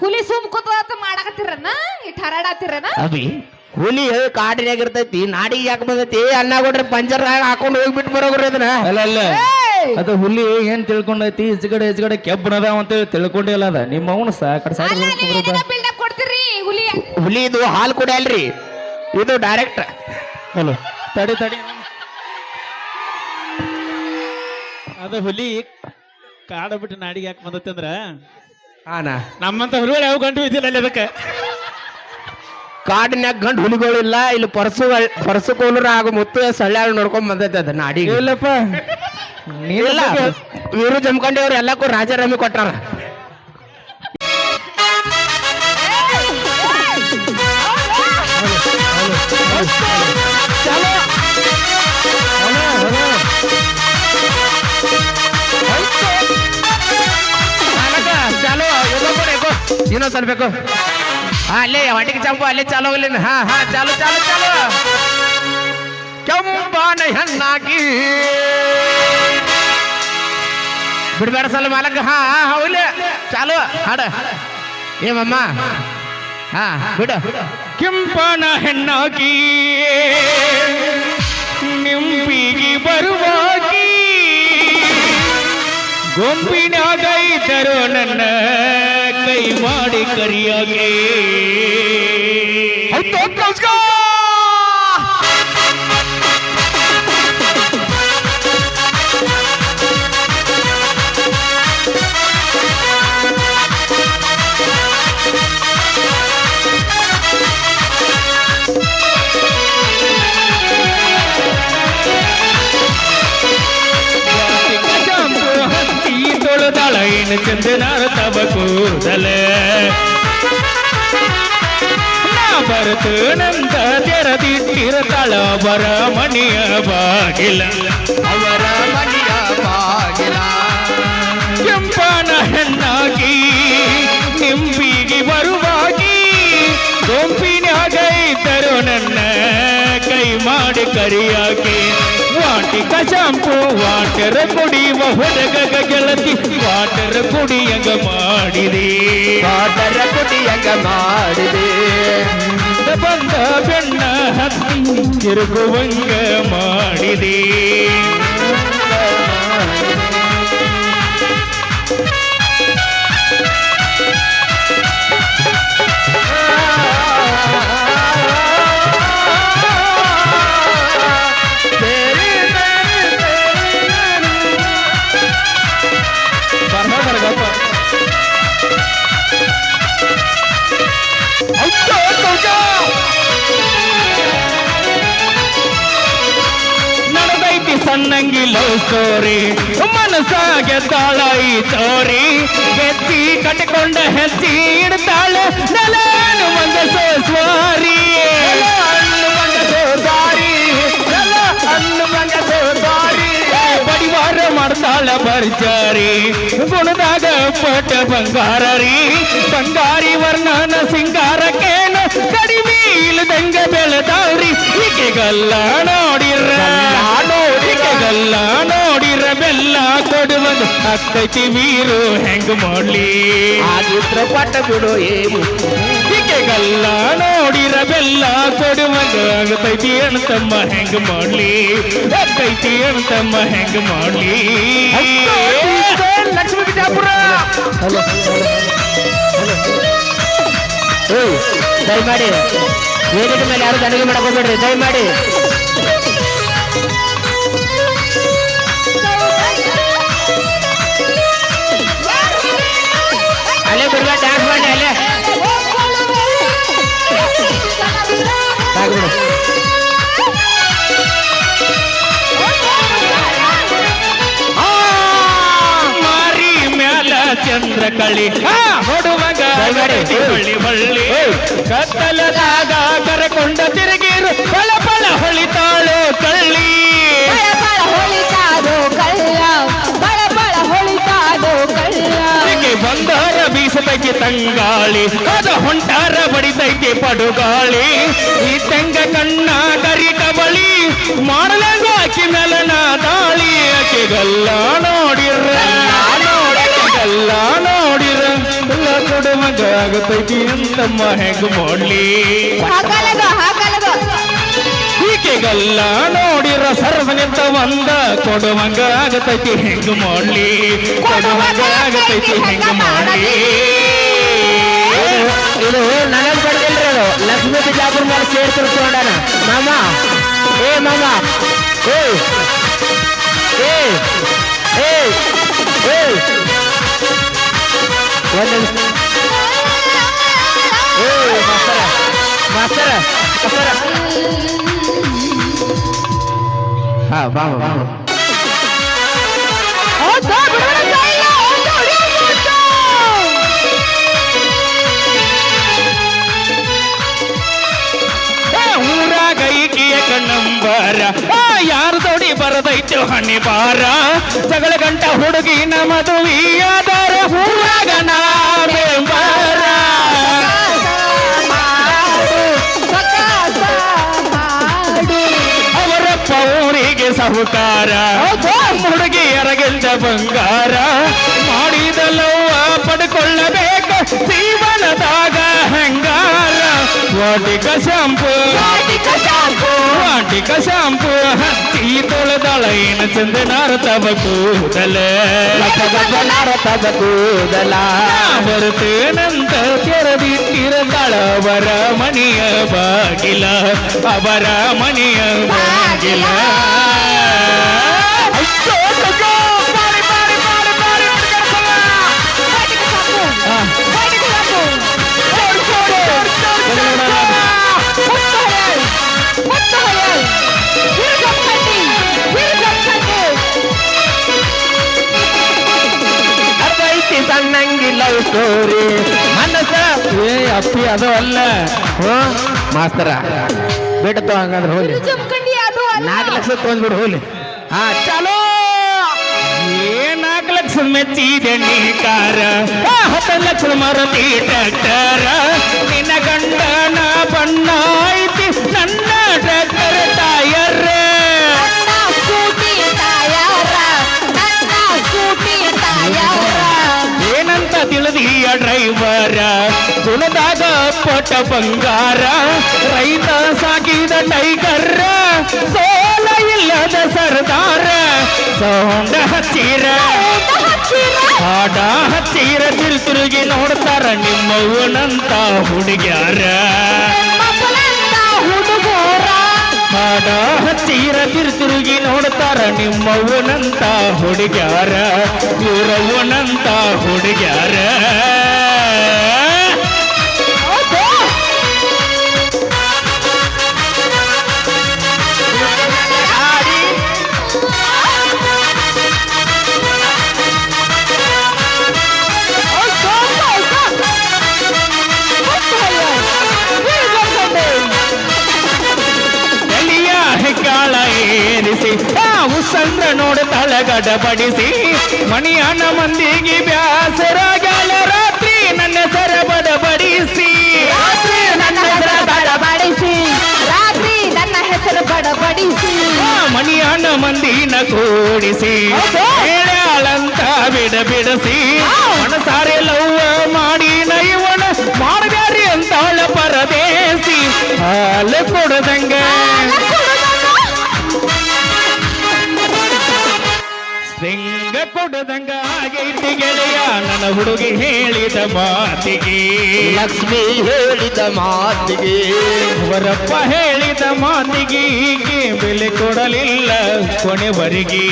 ಹುಲಿ ಸುಮ್ ಕೂತ ಮಾಡಕತ್ತಿರನ? ಇಟ್ ಹರಾಡತ್ತಿರನ ಅಭಿ ಹುಲಿ ಕಾಡಿನಾಗ ಇರ್ತೈತಿ ನಾಡಿಗೆ ಯಾಕೆ ಬಂದೈತಿ? ಅನ್ನ ಕೊಡ್ರಿ ಪಂಜರ್ ಹಾಕೊಂಡು ಹೋಗ್ಬಿಟ್ಟು ಬರೋಗ್ರಿ ಅದನ್ನ. ಅಲ್ಲ ಅಲ್ಲ! ಅದು ಹುಲಿ ಏನ್ ತಿಳ್ಕೊಂಡೈತಿ? ಹೆಚ್ಚುಗಡೆ ಹೆಚ್ಚುಗಡೆ ಕೆಬ್ಬನದ ಅಂತೇಳಿ ತಿಳ್ಕೊಂಡೇ ಇಲ್ಲ ಅದ. ನಿಮ್ಮ ಅವನು ಬಿಲ್ಡಪ್ ಕೊಡ್ತೀರಿ ಹುಲಿ? ಹುಲಿ ಇದು ಹಾಲು ಕುಡಿಯಲ್ರಿ. ಇದು ಡೈರೆಕ್ಟ್ ಹಲೋ ತಡಿ ತಡಿ. ಅದು ಹುಲಿ ಕಾಡ ಬಿಟ್ಟು ನಾಡಿಗೆ ಯಾಕೆ ಬಂದತ್ತೆ ಅಂದ್ರ ಹಾನ ನಮ್ಮಂತ ಹುಲಿಗಳು ಯಾವ ಗಂಟು ಇದ್ದಿಲ್ಲ ಅಲ್ಲಿ ಅದಕ್ಕೆ. ಕಾಡಿನ್ಯಾಗ ಗಂಡು ಹುಲಿಗಳಿಲ್ಲ ಇಲ್ಲಿ ಪರಸು ಪರಸು ಕೋಲರ ಹಾಗೂ ಮುತ್ತು ಸಳ್ಳ್ಯಾಗ ನೋಡ್ಕೊಂಡ್ ಬಂದೈತೆ ಅದನ್ನ ನಾಡಿಗೆ ಇಲ್ಲಪ್ಪ. ಇಲ್ಲ ವೀರು ಜಮ್ಕಂಡಿಯವ್ರು ಎಲ್ಲಕ್ಕೂ ರಾಜಾರಾಮಿ ಕೊಟ್ಟಾರ. ಮಾಲಕ, ಚಾಲು ಎಗೋ ಕೊಡು, ಸ್ವಲ್ಪ ಬೇಕು ಹಾ ಅಲ್ಲೇ ಹೊಟ್ಟಿಗೆ ಚಂಪು ಅಲ್ಲೇ ಚಾಲು ಹೋಗ್ಲಿ ಹಾ ಹಾ ಚಾಲು ಚಾಲು ಚಾಲು ಕೆಂಪಾನ ಹೆಣ್ಣಾಗಿ ಬಿಡ್ಬೇಡ ಸಲ ಮಾಲಕ ಹಾ ಹಾ ಹೌಲೆ ಚಾಲು ಹಾಡ ಏಮಮ್ಮ ಹಾ ಬಿಡು ಕೆಂಪನ ಹೆಣ್ಣಾಗಿ ನಿಂಪಿಗೆ ಬರುವಾಗಿ ಗೊಂಬಿನಾಗ ಇದ್ದರು ನನ್ನ ಕೈ ಮಾಡಿ ಕರಿಯಾಗೆ ತೊಳೆದಾಳ ಏನು ಚಂದನಾರ ತವ ಕೂದಲ ನಾ ಬರತು ನಂತ ತೆರದಿಟ್ಟಿರತಾಳ ಬರ ಮಣಿಯ ಬಾಗಿಲ ಅವರ ಮನೆಯ ಬಾಗಿಲ ಕೆಂಪನ ಹೆಣ್ಣಾಗಿ ನಿಂಬಿಗೆ ಬರುವಾಗಿ ಗೊಂಪಿನಾಗ ಇದ್ದರು ನನ್ನ ಕೈ ಮಾಡಿ ಕರಿಯಾಕೆ ವಾಟಿಕ ಶಾಂಪು ವಾಟರ್ ಕುಡಿಯುವ ಹುಡುಗಗ ಗೆಳತಿ ವಾಟರ್ ಕುಡಿಯಂಗ ಮಾಡಿದೆ ಪಾದರ ಕುಟಿಯಂಗ ಮಾಡಿದೆ ಬಂದ ಬೆಣ್ಣ ಹತ್ತಿ ತಿರುಗುವಂಗ ಮಾಡಿದೆ ಸಣ್ಣಂಗಿ ಮನಸಾಗೆ ತಾಳೈ ತೋರಿ. ಎತ್ತಿ ಕಟ್ಟಿಕೊಂಡ ಹೆತ್ತಿ ಇಡ್ತಾಳೆ. ನೆಲನು ಮಂದ ಸ್ವಾರಿ ಹಣ್ಣು ಮಂಗ ಸೋದಾರಿ ಎಲ್ಲ ಹಣ್ಣು ಮಂಗ ಸೋದಾರಿ ಬಡಿವಾರ ಮಾಡ್ತಾಳ ಬರ್ಜಾರಿ ಗುಣದಾಗ ಪಟ ಬಂಗಾರ ರೀ ಬಂಗಾರಿ ವರ್ಣನ ಸಿಂಗಾರಕ್ಕೇನು ಕಡಿಮೆ ಇಲ್ಲದಂಗ ಬೆಳೆದವ್ರಿ. ಈಕೆಗಲ್ಲ ನೋಡಿರ ಬೆಲ್ಲ ಕೊಡುವುದು ಹತ್ತೈತಿ ವೀರು ಹೆಂಗ್ ಮಾಡ್ಲಿ? ಆಗಿದ್ರ ಪಟ್ಟ ಬಿಡು ಏನು ಹೀಗೆಗಲ್ಲ ನೋಡಿರ ಬೆಲ್ಲ ಕೊಡುವಾಗ ಆಗತೈತಿ ಅಣ್ತಮ್ಮ ಹೆಂಗ್ ಮಾಡ್ಲಿ? ಅಕ್ಕೈತಿ ಅಣ್ತಮ್ಮ ಹೆಂಗ್ ಮಾಡ್ಲಿ? ಲಕ್ಷ್ಮೀ ಬಿಜಾಪುರ ದಯಮಾಡಿ ವೇದಿಕೆ ಮೇಲೆ ಯಾರು ಗಡಿಗೆ ಮಾಡಕ್ ಹೋಗ್ಬೇಡ್ರಿ ದಯಮಾಡಿ. ಅಲ್ಲೇ ಬಿಡುವ ಡ್ಯಾನ್ಸ್ ಮಾಡಿ ಅಲ್ಲೇ. ಮಾರಿ ಮ್ಯಾಲ ಚಂದ್ರ ಕಳಿ. ದಯಮಾಡಿ. ಬಳ್ಳಿ ಬಳ್ಳಿ ಕತ್ತಲದಾಗ ಕರಕೊಂಡ ತಿರುಗಿರು ಪಳ ಪಳ ಹೊಳಿತಾಳು ಕಳ್ಳಿ. ಬೀಸತೈತಿ ತಂಗಾಳಿ, ಅದ ಹೊಂಟಾರ ಬಡಿತೈತಿ ಪಡುಗಾಳಿ. ಈ ತೆಂಗ ಕಣ್ಣ ಕರಿತ ಬಳಿ ಮಾಡಲಂಗ ಆಕಿ ಮೆಲನ ದಾಳಿ ಆಕೆಗಲ್ಲ ನೋಡಿರ ನೋಡಿಗಲ್ಲ ನೋಡಿರ ಕೊಡುವಂಗ ಆಗತೈತಿ ಅಂತಮ್ಮ ಹೆಂಗ್ ಮಾಡ್ಲಿ. ಈಕೆಗಲ್ಲ ನೋಡಿರ ಸರ್ವ ನಿಂತ ಒಂದ. ಕೊಡುವಂಗ ಆಗತೈತಿ, ಹೆಂಗ ಮಾಡ್ಲಿ? ಕೊಡುವಂಗ ಆಗತೈತಿ, ಹೆಂಗ ಮಾಡ್ಲಿ? ಇದು ನನಗ್ ಬಡ್ದಿಲ್ರಿ ಅದು. ಲಕ್ಷ್ಮೀ ಬಿಜಾಪುರ ಮೇಲೆ ಸೇರ್ತಿರ್ಕೊಂಡಾನ ಮಾಮ, ಏ ಮಾಮ, ಏ ಏ ಏ ಏ. ಒಂದ್ ಏ, ಮಾಸ್ತರ ಮಾಸ್ತರ ಮಾಸ್ತರ. ಹಾ ಬಾ ಬಾ ಊರಾಗ ಈಕೆಯ ಕಣ್ಣಂಬರ. ಯಾರ ದೊಡಿ ಬರದೈತು ಹಣ್ಣಿ ಬಾರ ಜಗಳ ಗಂಟ ಹುಡುಗಿನ ಮದುವೆಯಾದರ ಊರಾಗ ನಾ ಸಾಹುಕಾರ ಹುಡುಗಿಯರಗೆಲ್ಲ ಬಂಗಾರ ಮಾಡಿದಲ್ಲವ್ವ ಪಡ್ಕೊಳ್ಳಬೇಕ ಜೀವನದಾಗ ಹೆಂಗಾರ ವಾಟಿಕ ಶಾಂಪು ವಾಟಿಕ ಶಾಂಪು ಹಚ್ಚಿ ತೊಳೆದಾಳ ಏನು ಚಂದನಾರ ತಬ ಕೂದಲ ಕೂದಲ ಬರುತ್ತೇನಂತ ತೆರೆದಿಟ್ಟಿರದಾಳ ಅವರ ಮನೆಯ ಬಾಗಿಲ ಅವರ ಮನೆಯ ಬಾಗಿಲ ಸ್ಟೋರಿ ಮನಸ್ಸ ಏ ಅಪ್ಪಿ ಅದು ಅಲ್ಲ. ಹ್ಞೂ ಮಾಸ್ತರ. ಬಿಡ್ತು ಹಂಗಂದ್ರೆ ಹೋಲಿ ಜಮಖಂಡಿ ಅದು ಅಲ್ಲ. ನಾಲ್ಕು ಲಕ್ಷ ತೊಗೊಂಡ್ಬಿಡು ಹೋಲಿ ಹಾ ಚಲೋ. ಏ ನಾಲ್ಕು ಲಕ್ಷ ಮೆಚ್ಚಿದೆ ನೀ ಕಾರ. ಹತ್ತು ಲಕ್ಷ ಮರತಿ ಟ್ರ್ಯಾಕ್ಟರ. ನಿನ್ನ ಗಂಡನ ಪಟ ಬಂಗಾರ ರೈತ ಸಾಕಿದ ಟೈಗರ್ ಸೋಲ ಇಲ್ಲದ ಸರ್ದಾರ ಸೌಂಡ ಹತ್ತಿರ ಆಟ ಹಚ್ಚಿರ ತಿರುಗಿ ನೋಡ್ತಾರ ನಿಮ್ಮವನಂತ ಹುಡುಗ್ಯಾರ. ಹಾಡ ಹಚ್ಚಿರ ತಿರುಗಿ ನೋಡ್ತಾರ ನಿಮ್ಮವನಂತ ಹುಡುಗ್ಯಾರ. ಇವರವ್ವನಂತ ಹುಡುಗ್ಯಾರ. ಸಂದ್ರ ನೋಡ ತಳಗಡ ಬಡಿಸಿ. ಮಣಿಯನ ಮಂದಿಗೆ ಬ್ಯಾಸರಾಗಲ ರಾತ್ರಿ ನನ್ನ ಸರ ಬಡಬಡಿಸಿ. ರಾತ್ರಿ ನನ್ನ ಹೆಸರು ಬಡಬಡಿಸಿ. ರಾತ್ರಿ ನನ್ನ ಹೆಸರು ಬಡಬಡಿಸಿ. ಮಣಿಯನ ಮಂದಿನ ಕೂಡಿಸಿ. ಹೇಳಂತ ಬಿಡ ಬಿಡಿಸಿ. ಸಿಂಗ ಕೊಡದಂಗ ಆಗೈತಿ ಗೆಳೆಯ. ನನ್ನ ಹುಡುಗಿ ಹೇಳಿದ ಮಾತಿಗೆ. ಲಕ್ಷ್ಮಿ ಹೇಳಿದ ಮಾತಿಗೆ. ವರಪ್ಪ ಹೇಳಿದ ಮಾತಿಗೆ ಈಕೆ ಬೆಲೆ ಕೊಡಲಿಲ್ಲ ಕೊನೆವರೆಗೆ.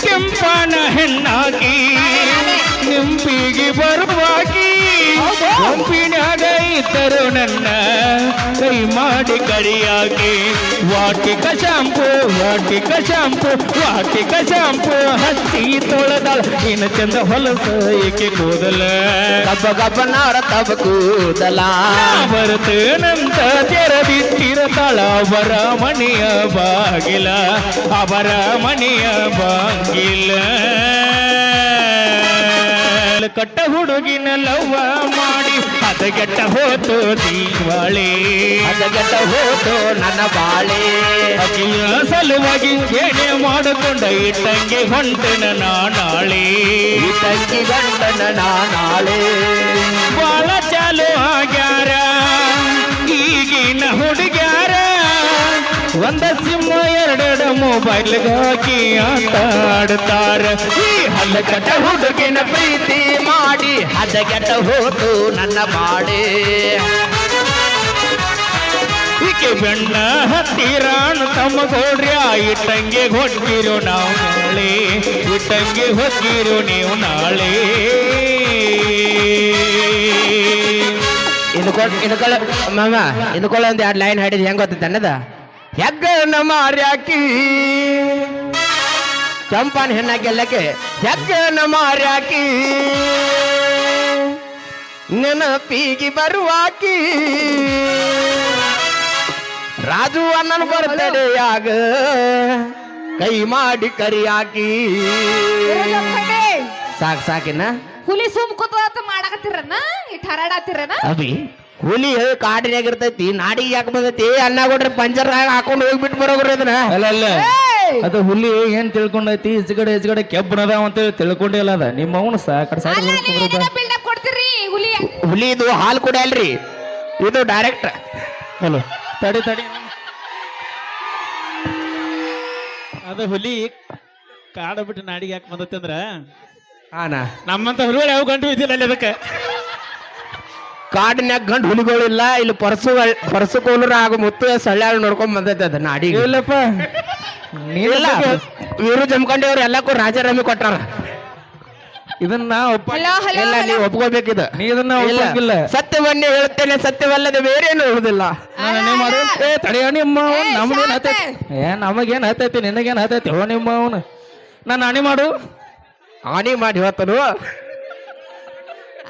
ಕೆಂಪನ ಹೆಣ್ಣಾಗಿ ನಿಂಪಿಗೆ ಬರುವಾಗಿ ಹೌದು. ಕೆಂಪಿನಾಗ ಇದ್ದರು ನನ್ನ ಕೈ ಮಾಡಿ ಕಡಿಯಾಗಿ Vatika shampoo Vatika shampoo Vatika shampoo ಹಚ್ಚಿ ತೊಳೆದಾಳ ಇನ್ನು ಚಂದ ಹೊಲಸ ಏಕೆ ಕೂದಲ ಗಬ್ಬ ಗಬ್ಬನಾರ ತಬ ಕೂದಲ ಬರ್ತೇನಂತ ತೆರದಿಟ್ಟಿರತಾಳ ಅವರ ಮನೆಯ ಬಾಗಿಲ ಅವರ ಮನೆಯ ಬಾಗಿಲ ಕಟ್ಟ ಹುಡುಗಿನ ಲವ್ವ ಮಾಡಿ. ಹದಗೆಟ್ಟ ಹೋತು ದೀವಾಳಿ ಹದಗೆಟ್ಟ ಹೋತು ನನ್ನ ಬಾಳೆ. ಅಕ್ಕಿಯ ಸಲುವಾಗಿ ಏನೇ ಮಾಡಿಕೊಂಡ ಇಟ್ಟಂಗೆ ಹೊಂಟನ ನಾಳೆ ತಂಗಿ ಗಂಡನ ನಾ ನಾಳೆ ಬಾಳ ಚಾಲು ಆಗ್ಯಾರ. ಈಗಿನ ಹುಡುಗ್ಯಾರ. ಒಂದ ಸಿಂಹ ಎರಡೆರಡು ಮೊಬೈಲ್ ಹಾಕಿ ಆಟ ಆಡ್ತಾರ. ಈ ಕಟ್ಟ ಹುಡುಗಿನ ಪ್ರೀತಿ ಹದಗೆಟ್ಟ ಹೋತು ನನ್ನ ಬಾಡೆ ಈಕೆ ಬೆಣ್ಣ ಹತ್ತಿರಾಣ ತಮ್ಮ ಗೋಡ್ರಿ ಇಟ್ಟಂಗೆ ಹೊಟ್ಟಿರು ನಾವು ನಾಳೆ. ಇಟ್ಟಂಗೆ ಹೊಕ್ಕಿರು ನೀವು ನಾಳೆ. ಇನ್ಕೊಳ್ ಇನ್ಕೊಳ ಮಾಮ ಇನ್ಕೊಳ ಒಂದು ಎರಡು ಲೈನ್ ಹಾಡಿದ್ ಹೆಂಗ್ ಗೊತ್ತೈತೆ ಅನ್ನದ? ಹೆಗ್ಗನ ಮಾರ್ಯಾಕಿ. ಚಂಪಾನ್ ಹೆಣ್ಣಾಕಿ ಎಲ್ಲಕ್ಕೆ ಹೆಗ್ಗನ ಮಾರ್ಯಾಕಿ. ನೆನಪಿಗೆ ಬರುವಾಕಿ. ರಾಜು ಅಣ್ಣನ ಬರ್ತಡೆಯಾಗ ಕೈ ಮಾಡಿ ಕರಿಯಾಕಿ. ಸಾಕ್ ಸಾಕಿನ? ಹುಲಿ ಸುಮ್ ಕೂತ ಮಾಡಕತ್ತಿರನ ಇಟ್ ಹರಡಾತಿರನ ಅಭಿ ಹುಲಿ ಕಾಡಿನಾಗ ಇರ್ತೈತಿ ನಾಡಿಗೆ ಯಾಕೆ ಬಂದೈತಿ? ಅನ್ನ ಕೊಡ್ರಿ ಪಂಚರ್ ಹಾಕೊಂಡು ಹೋಗ್ಬಿಟ್ಟು ಬರೋಗ್ರಿ ಅದನ್ನ. ಅಲ್ಲ ಅಲ್ಲ. ಅದು ಹುಲಿ ಏನ್ ತಿಳ್ಕೊಂಡೈತಿ? ಈಚೆಗಡೆ ಈಚೆಗಡೆ ಕೆಬ್ಬನದ ಅಂತೇಳಿ ತಿಳ್ಕೊಂಡಿಲ್ಲ ಅದ. ನಿಮ್ಮ ಅವನು ಸಾ ಕಡೆ ಬಿಲ್ಡಪ್ ಹುಲಿ ಹುಲಿ ಇದು ಹಾಲು ಕುಡಿಯಲ್ರಿ? ಇದು ಡೈರೆಕ್ಟ್ ಹಲೋ. ತಡಿ ತಡಿ. ಅದು ಹುಲಿ ಕಾಡ ಬಿಟ್ಟು ನಾಡಿಗೆ ಯಾಕೆ ಬಂದತ್ತೆ ಅಂದ್ರ? ಹಾನ ನಮ್ಮಂತ ಹುಲಿಗಳು ಯಾವ ಗಂಟು ಇದ್ದಿಲ್ಲ ಅಲ್ಲಿ ಅದಕ್ಕೆ. ಕಾಡಿನ್ಯಾಗ ಗಂಡು ಹುಲಿಗಳಿಲ್ಲ ಇಲ್ಲಿ ಪರಸು ಪರಸು ಕೋಲರ ಹಾಗೂ ಮುತ್ತು ಸಳ್ಯಾಳ ನೋಡ್ಕೊಂಡ್ ಬಂದೈತೆ ಅದ ನಾಡಿಗೆ. ಇಲ್ಲಪ್ಪ. ಇಲ್ಲ ವೀರು ಜಮ್ಕಂಡಿ ಅವ್ರು ಎಲ್ಲಕ್ಕೂ ರಾಜಾರಾಮಿ ಕೊಟ್ಟಾರ. ಇದನ್ನ ಇಲ್ಲ ನೀವು ಒಪ್ಕೋಬೇಕಿದ. ನೀ ಇದನ್ನ ಇಲ್ಲ. ಒಪ್ಪಂಗಿಲ್ಲ ಸತ್ಯವನ್ನೇ ಹೇಳುತ್ತೇನೆ ಸತ್ಯವಲ್ಲದೆ ಬೇರೆ ಏನು ಹೇಳುದಿಲ್ಲ ನಾನು ಏನ್ ಮಾಡು ಏ ತಡೆಯೋ ನಿಮ್ಮ ನಮಗೇನ್. ಹತ್ತೈತಿ ಏ ನಮಗೇನ್ ಹತ್ತೈತಿ ನಿನಗೇನ್ ಹತ್ತೈತಿ ಹೋ ನಿಮ್ಮ ಅವನು. ನಾನು ಅಣಿ ಮಾಡು. ಆನಿ ಮಾಡಿ ಹೇಳ್ತಾನು.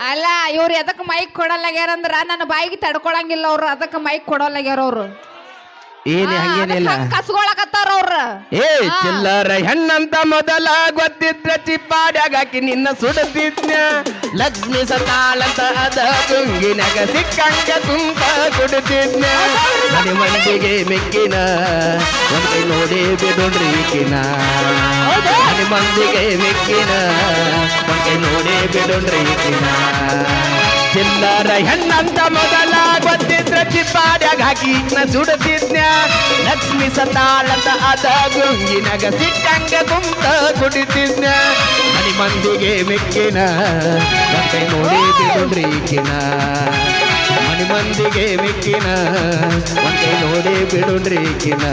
ಅಲ್ಲ ಇವ್ರು ಎದಕ್ಕೆ ಮೈಕ್ ಕೊಡಲ್ಲಾಗ್ಯಾರ ಅಂದ್ರ ನನ್ನ ಬಾಯಿಗೆ ತಡ್ಕೊಳಂಗಿಲ್ಲ ಅವ್ರು ಅದಕ್ಕೆ ಮೈಕ್ ಕೊಡಲ್ಲಾಗ್ಯಾರ ಅವ್ರು. ಏನಿ ಹಂಗೇನಿಲ್ಲ ಕಸ್ಕೊಳಕತ್ತಾರ ಅವ್ರ. ಏ ಚಿಲ್ಲರ ಹೆಣ್ಣಂತ ಮೊದಲ ಗೊತ್ತಿದ್ರೆ ಚಿಪ್ಪಾಡ್ಯಾಗಾಕಿ ನಿನ್ನ ಸುಡತಿದ್ನ ಲಕ್ಷ್ಮಿ ಸತಾಳಂತ ಅದ ತುಂಗಿನಾಗ ಸಿಕ್ಕಂಗ ತುಂಬ ಕುಡಿತಿದ್ನ ಮನೆ ಮಂದಿಗೆ ಮೆಕ್ಕಿನ ಮನೆ ನೋಡಿ ಈಕಿನ. ಮನೆ ಮಂದಿಗೆ ಮೆಕ್ಕಿನ ಮನೆ ನೋಡಿ ಈಕಿನ. ಚಿಲ್ಲರ ಹೆಣ್ಣಂತ ಮೊದಲ ಗೊತ್ತಿದ್ರ ಚಿಪ್ಪಾಡ್ಯಾಗ ಹಾಕಿ ನ ಸುಡತಿದ್ನ ಲಕ್ಷ್ಮಿ ಸತಾಳಂತ ಅದ ಗುಂಗಿನಾಗ ಸಿಕ್ಕಂಗ ಕುಂತ ಕುಡಿತಿದ್ನ ಮನಿ ಮಂದಿಗೆ ಮೆಕ್ಕಿನ ಮತ್ತೆ ನೋಡಿ ಬಿಡುನ್ರಿ ಈಕಿನ. ಮನಿ ಮಂದಿಗೆ ಮೆಕ್ಕಿನ ಮತ್ತೆ ನೋಡಿ ಬಿಡುನ್ರಿ ಈಕಿನ.